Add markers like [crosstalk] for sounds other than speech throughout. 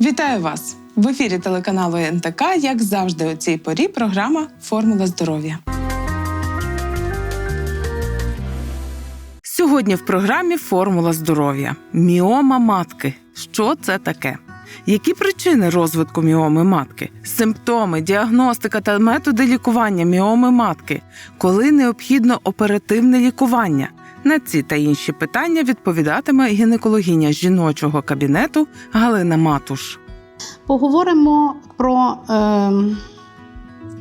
Вітаю вас! В ефірі телеканалу НТК, як завжди, у цій порі програма Формула здоров'я. Сьогодні в програмі Формула здоров'я. Міома матки. Що це таке? Які причини розвитку міоми матки, симптоми, діагностика та методи лікування міоми матки, коли необхідно оперативне лікування? На ці та інші питання відповідатиме гінекологиня жіночого кабінету Галина Матуш. Поговоримо про е,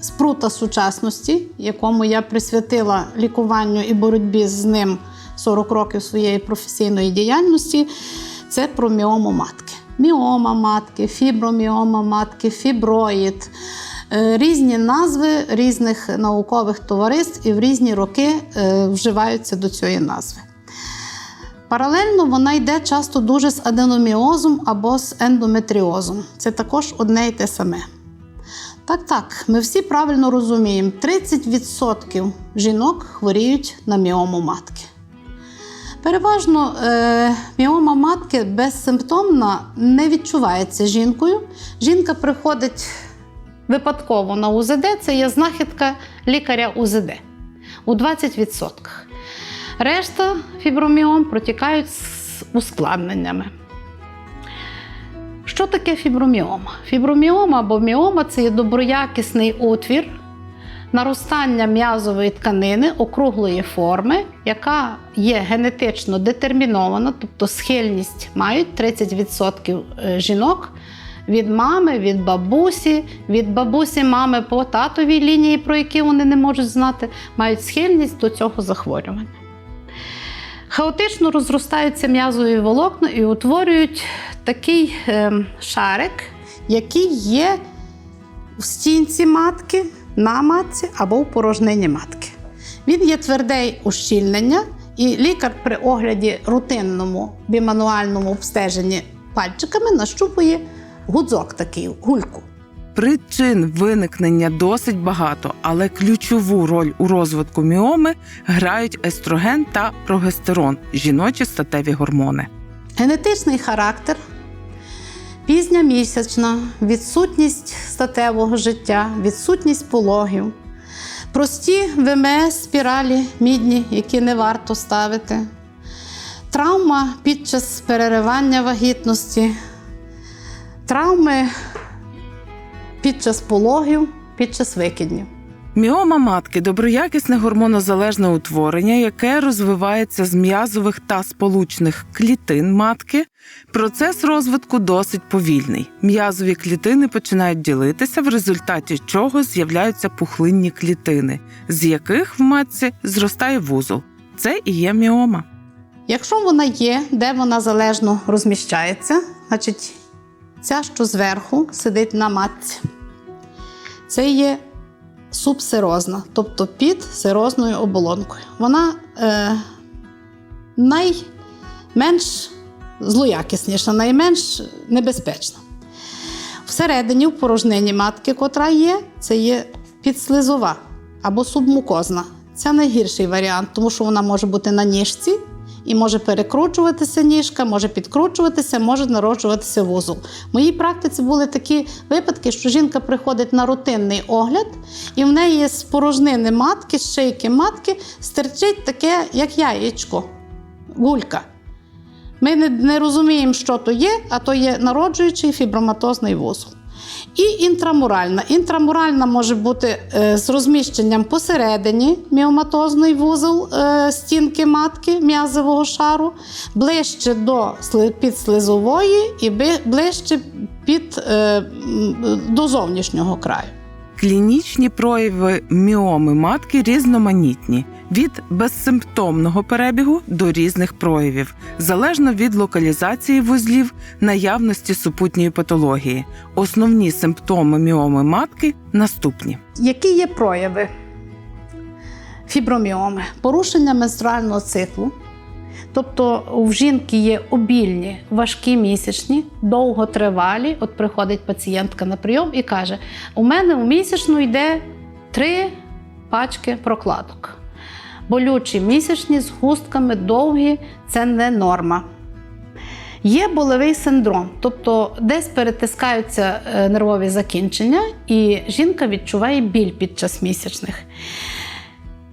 спрута сучасності, якому я присвятила лікуванню і боротьбі з ним 40 років своєї професійної діяльності. Це про міому матки. Міома матки, фіброміома матки, фіброїд. Е, Різні назви різних наукових товариств і в різні роки е, вживаються до цієї назви. Паралельно вона йде часто дуже з аденоміозом або з ендометріозом. Це також одне і те саме. Так, так, ми всі правильно розуміємо: 30% жінок хворіють на міому матки. Переважно е, міома матки безсимптомна не відчувається жінкою. Жінка приходить випадково на УЗД, це є знахідка лікаря УЗД у 20%. Решта фіброміом протікають з ускладненнями. Що таке фіброміома? Фіброміома або міома це є доброякісний отвір, наростання м'язової тканини округлої форми, яка є генетично детермінована, тобто схильність мають 30% жінок від мами, від бабусі, від бабусі мами по татовій лінії, про які вони не можуть знати, мають схильність до цього захворювання. Хаотично розростаються м'язові волокна і утворюють такий е, шарик, який є в стінці матки, на матці або в порожнині матки. Він є тверде й ущільнення, і лікар при огляді рутинному бімануальному обстеженні пальчиками нащупує гудзок такий, гульку. Причин виникнення досить багато, але ключову роль у розвитку міоми грають естроген та прогестерон жіночі статеві гормони. Генетичний характер, пізня місячна, відсутність статевого життя, відсутність пологів, прості ВМС спіралі мідні, які не варто ставити, травма під час переривання вагітності, травми під час пологів, під час викиднів. Міома матки доброякісне гормонозалежне утворення, яке розвивається з м'язових та сполучних клітин матки. Процес розвитку досить повільний. М'язові клітини починають ділитися, в результаті чого з'являються пухлинні клітини, з яких в матці зростає вузол. Це і є міома. Якщо вона є, де вона залежно розміщається, значить ця, що зверху сидить на матці, це є субсерозна, тобто під сирозною оболонкою. Вона е, найменш злоякісніша, найменш небезпечна. Всередині, в порожнині матки, котра є, це є підслизова або субмукозна. Це найгірший варіант, тому що вона може бути на ніжці і може перекручуватися ніжка, може підкручуватися, може народжуватися вузол. В моїй практиці були такі випадки, що жінка приходить на рутинний огляд, і в неї з порожнини матки, з шийки матки стирчить таке, як яєчко, гулька. Ми не розуміємо, що то є, а то є народжуючий фіброматозний вузол. І інтрамуральна. Інтрамуральна може бути е, з розміщенням посередині міоматозний вузол е, стінки матки м'язового шару, ближче до підслизової і ближче під, е, до зовнішнього краю. Клінічні прояви міоми матки різноманітні від безсимптомного перебігу до різних проявів, залежно від локалізації вузлів, наявності супутньої патології. Основні симптоми міоми матки наступні. Які є прояви фіброміоми? Порушення менструального циклу. Тобто у жінки є обільні, важкі місячні, довготривалі. От приходить пацієнтка на прийом і каже: у мене у місячну йде три пачки прокладок. Болючі місячні з густками довгі це не норма. Є болевий синдром, тобто десь перетискаються е, нервові закінчення, і жінка відчуває біль під час місячних.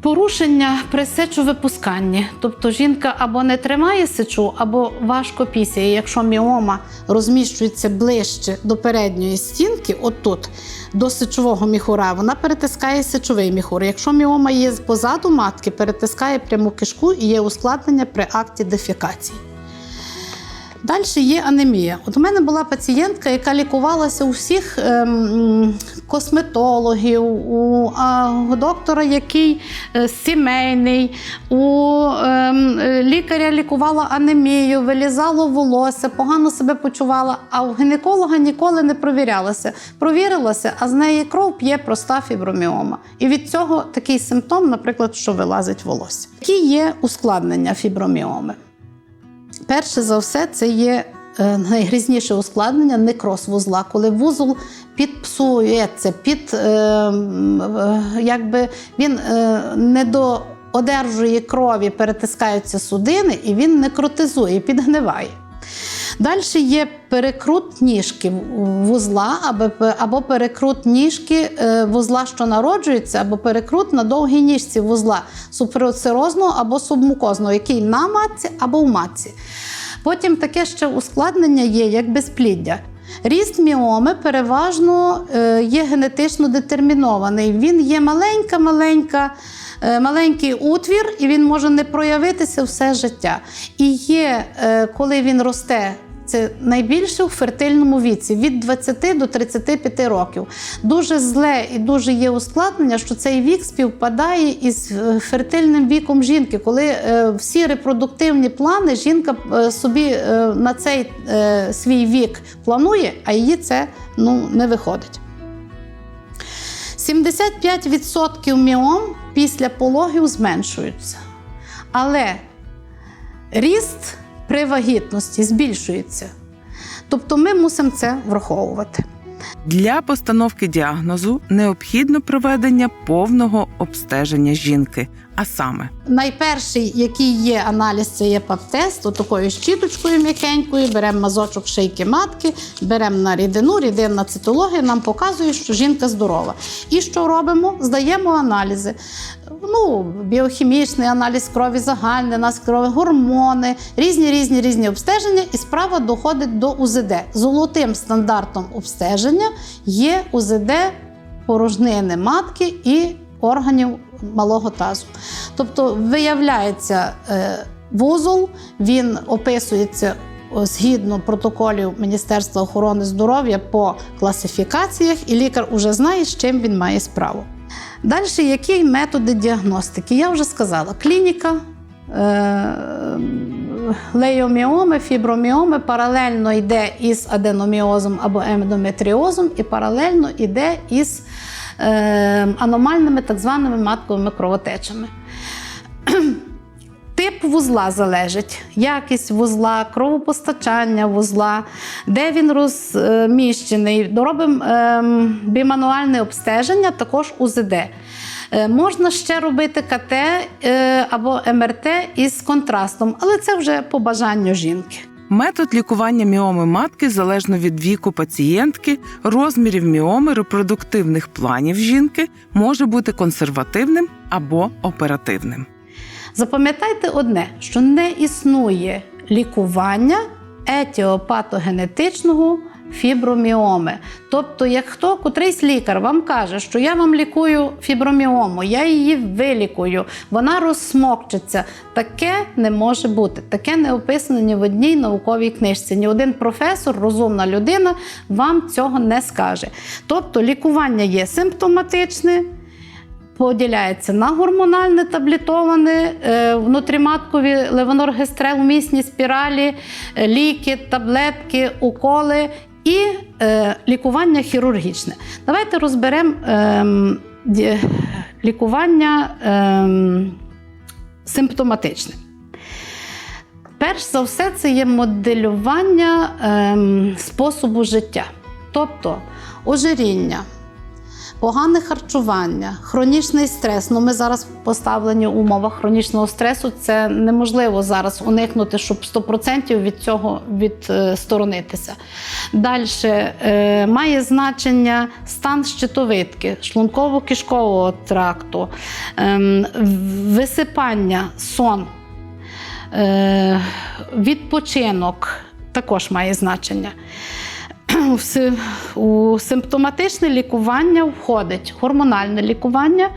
Порушення при сечовипусканні, тобто жінка або не тримає сечу, або важко пісяє. Якщо міома розміщується ближче до передньої стінки, отут, до сечового міхура, вона перетискає сечовий міхур. Якщо міома є позаду матки, перетискає пряму кишку і є ускладнення при акті дефікації. Далі є анемія. От у мене була пацієнтка, яка лікувалася у всіх ем, косметологів, у доктора, який е, сімейний, у ем, лікаря лікувала анемію, вилізало волосся, погано себе почувала, а у гінеколога ніколи не провірялася. Провірилася, а з неї кров п'є проста фіброміома. І від цього такий симптом, наприклад, що вилазить волосся. Які є ускладнення фіброміоми? Перше за все, це є е, найгрізніше ускладнення некроз вузла, коли вузол підпсується, під, е, е, якби він не до одержує крові, перетискаються судини, і він некротизує, підгниває. Далі є перекрут ніжки вузла, або, перекрут ніжки е, вузла, що народжується, або перекрут на довгій ніжці вузла супероцирозного або субмукозного, який на матці або в матці. Потім таке ще ускладнення є, як безпліддя. Ріст міоми переважно е, є генетично детермінований. Він є маленька-маленька. е, Маленький утвір, і він може не проявитися все життя. І є, коли він росте, це найбільше у фертильному віці від 20 до 35 років. Дуже зле і дуже є ускладнення, що цей вік співпадає із е, фертильним віком жінки, коли е, всі репродуктивні плани жінка е, собі на цей свій вік планує, а її це ну, не виходить. 75% міом після пологів зменшуються. Але ріст при вагітності збільшується. Тобто ми мусимо це враховувати. Для постановки діагнозу необхідно проведення повного обстеження жінки, а саме Найперший, який є аналіз, це є ПАП-тест, отакою щіточкою м'якенькою, беремо мазочок шийки матки, беремо на рідину, рідинна цитологія нам показує, що жінка здорова. І що робимо? Здаємо аналізи. Ну, біохімічний аналіз крові, загальний аналіз крові, гормони, різні різні різні обстеження, і справа доходить до УЗД. Золотим стандартом обстеження є УЗД порожнини матки і органів малого тазу. Тобто виявляється е, вузол, він описується згідно протоколів Міністерства охорони здоров'я по класифікаціях, і лікар вже знає, з чим він має справу. Далі, які методи діагностики? Я вже сказала: клініка. е, Лейоміоми, фіброміоми паралельно йде із аденоміозом або ендометріозом, і паралельно йде із е, аномальними так званими матковими кровотечами. Тип вузла залежить, якість вузла, кровопостачання вузла, де він розміщений. Робимо ем, бімануальне обстеження, також УЗД. Е, можна ще робити КТ е, або МРТ із контрастом, але це вже по бажанню жінки. метод лікування міоми матки залежно від віку пацієнтки, розмірів міоми, репродуктивних планів жінки, може бути консервативним або оперативним. Запам'ятайте одне, що не існує лікування етіопатогенетичного фіброміоми. Тобто, як хто котрийсь лікар вам каже, що я вам лікую фіброміому, я її вилікую, вона розсмокчеться. Таке не може бути. Таке не описано ні в одній науковій книжці. Ні один професор, розумна людина вам цього не скаже. Тобто, лікування є симптоматичне поділяється на гормональне таблетоване, е, внутріматкові левоноргестрел, місні спіралі, е, ліки, таблетки, уколи і е, лікування хірургічне. Давайте розберемо ем, лікування ем, симптоматичне. Перш за все, це є моделювання ем, способу життя, тобто ожиріння, погане харчування, хронічний стрес. Ну, ми зараз поставлені в умовах хронічного стресу. Це неможливо зараз уникнути, щоб 100% від цього відсторонитися. Далі е, має значення стан щитовидки, шлунково-кишкового тракту, ем, висипання, сон. Е, відпочинок також має значення. [clears throat] У симптоматичне лікування входить гормональне лікування,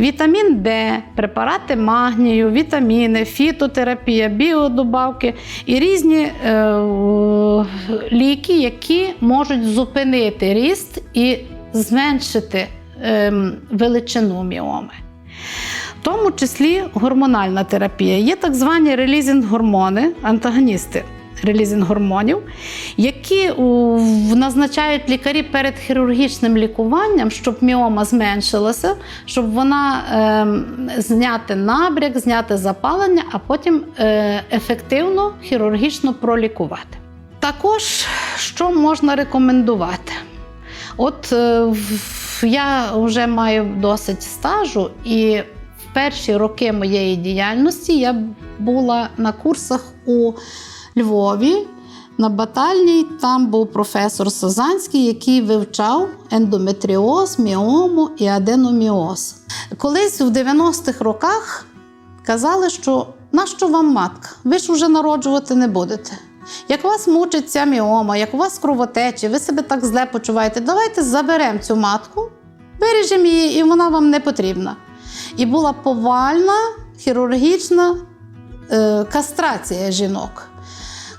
вітамін Д, препарати магнію, вітаміни, фітотерапія, біодобавки і різні е, ліки, які можуть зупинити ріст і зменшити ем, величину міоми. В тому числі гормональна терапія. Є так звані релізінг-гормони, антагоністи релізінг-гормонів, які назначають лікарі перед хірургічним лікуванням, щоб міома зменшилася, щоб вона ем, зняти набряк, зняти запалення, а потім е, ефективно хірургічно пролікувати. Також що можна рекомендувати? От е, я вже маю досить стажу, і в перші роки моєї діяльності я була на курсах у Львові. На батальній там був професор Сазанський, який вивчав ендометріоз, міому і аденоміоз. Колись в 90-х роках казали, що нащо вам матка? Ви ж вже народжувати не будете. Як вас мучить ця міома, як у вас кровотечі, ви себе так зле почуваєте, давайте заберемо цю матку, виріжемо її, і вона вам не потрібна. І була повальна хірургічна е, кастрація жінок.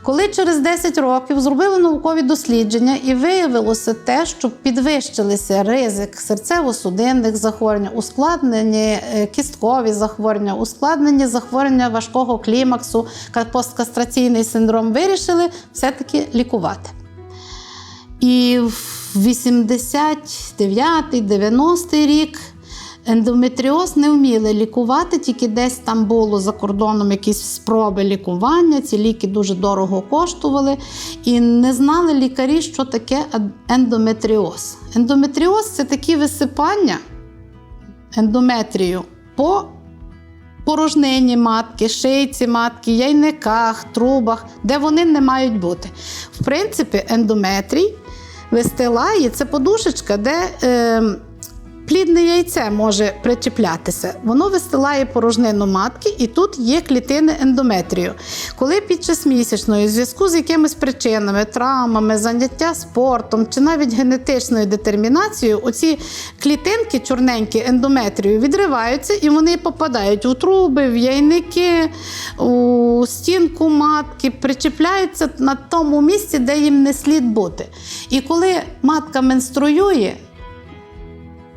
Коли через 10 років зробили наукові дослідження і виявилося те, що підвищилися ризик серцево-судинних захворювань, ускладнені е, кісткові захворювання, ускладнені захворювання важкого клімаксу, посткастраційний синдром, вирішили все-таки лікувати. І в 89-90 рік ендометріоз не вміли лікувати, тільки десь там було за кордоном якісь спроби лікування. Ці ліки дуже дорого коштували. І не знали лікарі, що таке ендометріоз. Ендометріоз це такі висипання ендометрію по порожнині матки, шийці матки, яйниках, трубах, де вони не мають бути. В принципі, ендометрій вистилає це подушечка, де е, плідне яйце може причіплятися. Воно вистилає порожнину матки, і тут є клітини ендометрію. Коли під час місячної, в зв'язку з якимись причинами, травмами, заняття спортом чи навіть генетичною детермінацією, оці клітинки чорненькі ендометрію відриваються і вони попадають у труби, в яйники, у стінку матки, причіпляються на тому місці, де їм не слід бути. І коли матка менструює,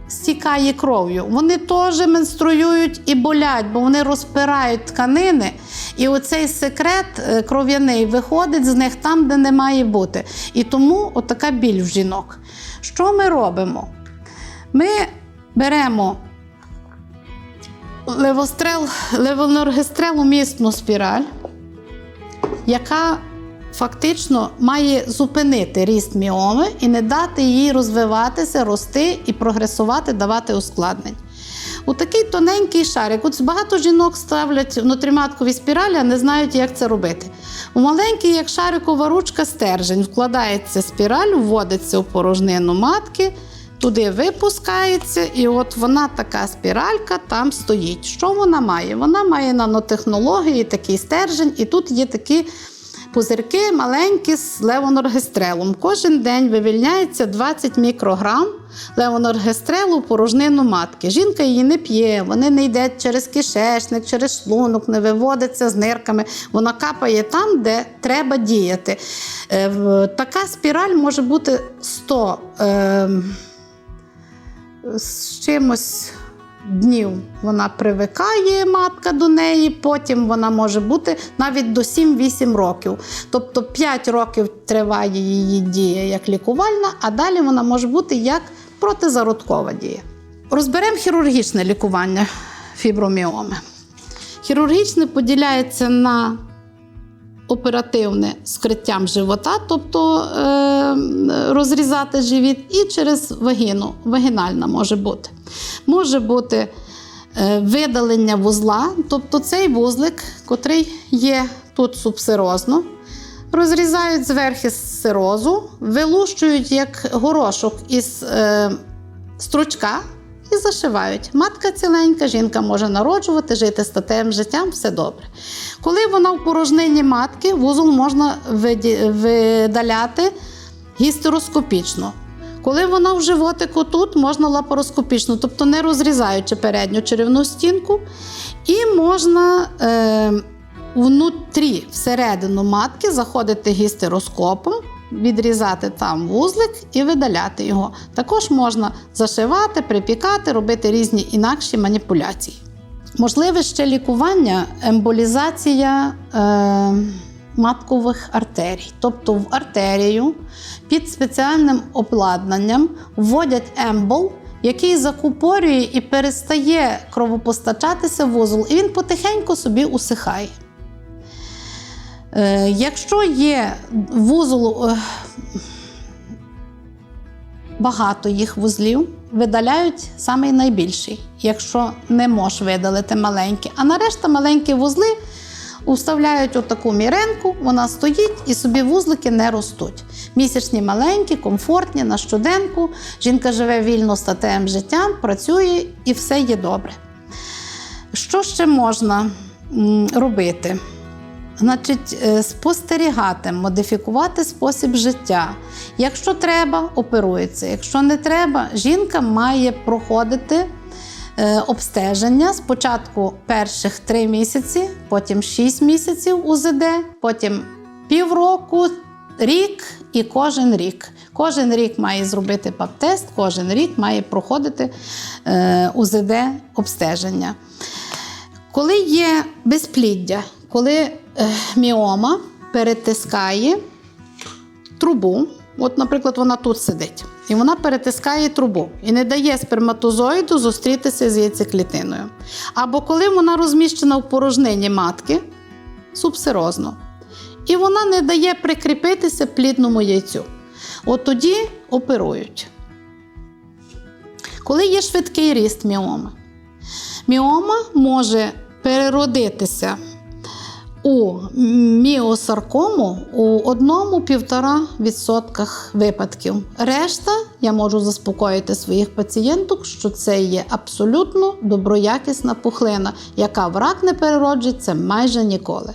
стікає кров'ю. Вони теж менструюють і болять, бо вони розпирають тканини, і оцей секрет е, кров'яний виходить з них там, де не має бути. І тому отака біль в жінок. Що ми робимо? Ми беремо левострел, левоноргестреломісну спіраль, яка фактично має зупинити ріст міоми і не дати їй розвиватися, рости і прогресувати, давати ускладнень. У такий тоненький шарик. От багато жінок ставлять внутріматкові спіралі, а не знають, як це робити. У маленький, як шарикова ручка, стержень вкладається спіраль, вводиться у порожнину матки, туди випускається, і от вона така спіралька там стоїть. Що вона має? Вона має нанотехнології, такий стержень, і тут є такі пузирки маленькі з левоноргестрелом. Кожен день вивільняється 20 мікрограм левоноргестрелу в порожнину матки. Жінка її не п'є, вони не йдуть через кишечник, через шлунок, не виводиться з нирками. Вона капає там, де треба діяти. Е, Така спіраль може бути 100 е, з чимось днів вона привикає матка до неї, потім вона може бути навіть до 7-8 років. Тобто 5 років триває її дія як лікувальна, а далі вона може бути як протизародкова дія. Розберемо хірургічне лікування фіброміоми. Хірургічне поділяється на оперативне скриттям живота, тобто е, розрізати живіт, і через вагіну. Вагінальна може бути. Може бути е, видалення вузла, тобто цей вузлик, котрий є тут субсерозно, розрізають зверху з сирозу, вилущують як горошок із е, стручка і зашивають. Матка ціленька, жінка може народжувати, жити статевим життям, все добре. Коли вона в порожнині матки, вузол можна видаляти гістероскопічно. Коли вона в животику тут, можна лапароскопічно, тобто не розрізаючи передню черевну стінку, і можна е, внутрі, всередину матки, заходити гістероскопом, відрізати там вузлик і видаляти його. Також можна зашивати, припікати, робити різні інакші маніпуляції. Можливе ще лікування, емболізація е, маткових артерій. Тобто в артерію під спеціальним обладнанням вводять ембол, який закупорює і перестає кровопостачатися вузол, і він потихеньку собі усихає. Е, якщо є вузол, е, багато їх вузлів, видаляють самий найбільший, якщо не можеш видалити маленький. А на решта маленькі вузли вставляють отаку міренку, вона стоїть і собі вузлики не ростуть. Місячні маленькі, комфортні, на щоденку. Жінка живе вільно статевим життям, працює і все є добре. Що ще можна робити? Значить, е, спостерігати, модифікувати спосіб життя. Якщо треба, оперується. Якщо не треба, жінка має проходити е, обстеження спочатку перших три місяці, потім 6 місяців УЗД, потім півроку, рік і кожен рік. Кожен рік має зробити ПАП-тест, кожен рік має проходити е, УЗД обстеження. Коли є безпліддя, коли міома перетискає трубу, от, наприклад, вона тут сидить, і вона перетискає трубу і не дає сперматозоїду зустрітися з яйцеклітиною. Або коли вона розміщена в порожнині матки субсерозно, і вона не дає прикріпитися плідному яйцю. От тоді оперують. Коли є швидкий ріст міоми, Міома може переродитися у міосаркому у 1-1,5% випадків. Решта я можу заспокоїти своїх пацієнток, що це є абсолютно доброякісна пухлина, яка в рак не перероджується майже ніколи.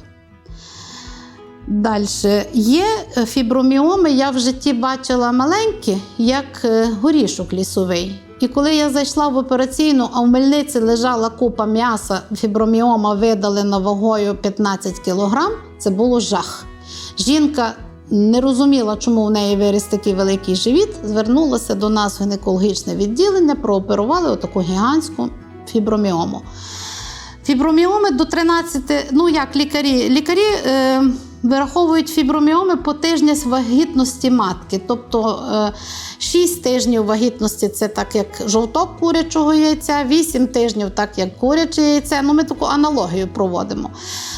Далі є фіброміоми, я в житті бачила маленькі, як е, горішок лісовий. І коли я зайшла в операційну, а в мельниці лежала купа м'яса, фіброміома видалена вагою 15 кг, це було жах. Жінка не розуміла, чому в неї виріс такий великий живіт, звернулася до нас в гінекологічне відділення, прооперували отаку гігантську фіброміому. Фіброміоми до 13, ну як лікарі, лікарі е, вираховують фіброміоми по тижнях вагітності матки. Тобто е, 6 тижнів вагітності це так, як жовток курячого яйця, 8 тижнів так, як куряче яйце. Ну, ми таку аналогію проводимо.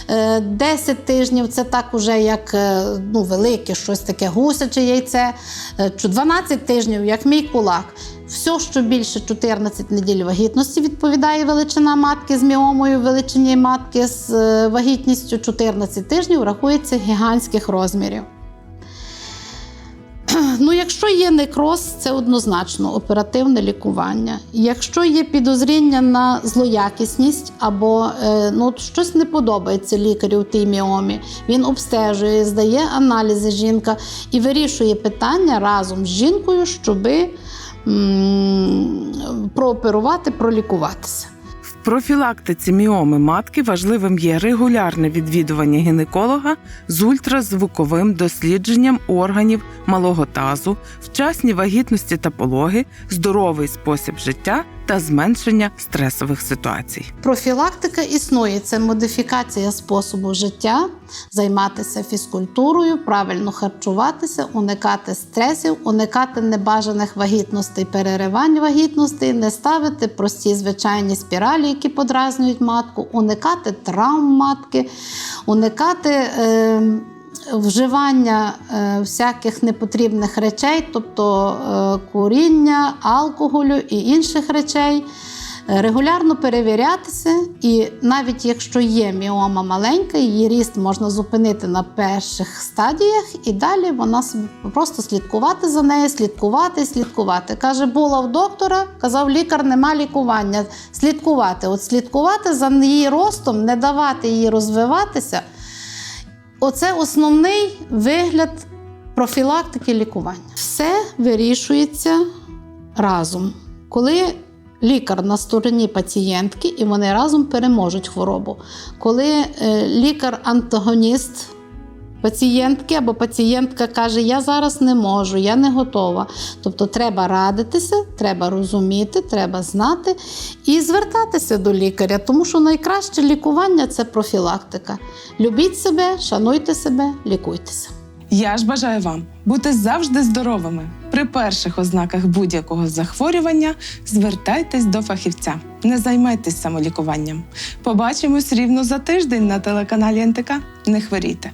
Е, 10 тижнів це так уже як е, ну, велике, щось таке гусяче яйце, Е, чу- 12 тижнів, як мій кулак. Все, що більше 14 неділь вагітності, відповідає величина матки з міомою величині матки з е, вагітністю 14 тижнів, рахується гігантських розмірів. [clears throat] Ну, якщо є некроз, це однозначно оперативне лікування. Якщо є підозріння на злоякісність або е, ну, щось не подобається лікарю в тій міомі, він обстежує, здає аналізи жінка і вирішує питання разом з жінкою, щоби прооперувати, пролікуватися. В профілактиці міоми матки важливим є регулярне відвідування гінеколога з ультразвуковим дослідженням органів малого тазу, вчасні вагітності та пологи, здоровий спосіб життя та зменшення стресових ситуацій. Профілактика існує це модифікація способу життя, займатися фізкультурою, правильно харчуватися, уникати стресів, уникати небажаних вагітностей, переривань вагітностей, не ставити прості звичайні спіралі, які подразнюють матку, уникати травм матки, уникати. Е, Вживання е, всяких непотрібних речей, тобто е, куріння, алкоголю і інших речей, регулярно перевірятися, і навіть якщо є міома маленька, її ріст можна зупинити на перших стадіях, і далі вона просто слідкувати за нею, слідкувати, слідкувати. Каже, була в доктора, казав лікар, нема лікування. Слідкувати, от слідкувати за її ростом, не давати їй розвиватися. Оце основний вигляд профілактики лікування. Все вирішується разом. Коли лікар на стороні пацієнтки і вони разом переможуть хворобу. Коли е, лікар-антагоніст пацієнтки або пацієнтка каже, я зараз не можу, я не готова. Тобто треба радитися, треба розуміти, треба знати і звертатися до лікаря, тому що найкраще лікування це профілактика. Любіть себе, шануйте себе, лікуйтеся. Я ж бажаю вам бути завжди здоровими. При перших ознаках будь-якого захворювання звертайтесь до фахівця. Не займайтесь самолікуванням. Побачимось рівно за тиждень на телеканалі НТК. Не хворійте.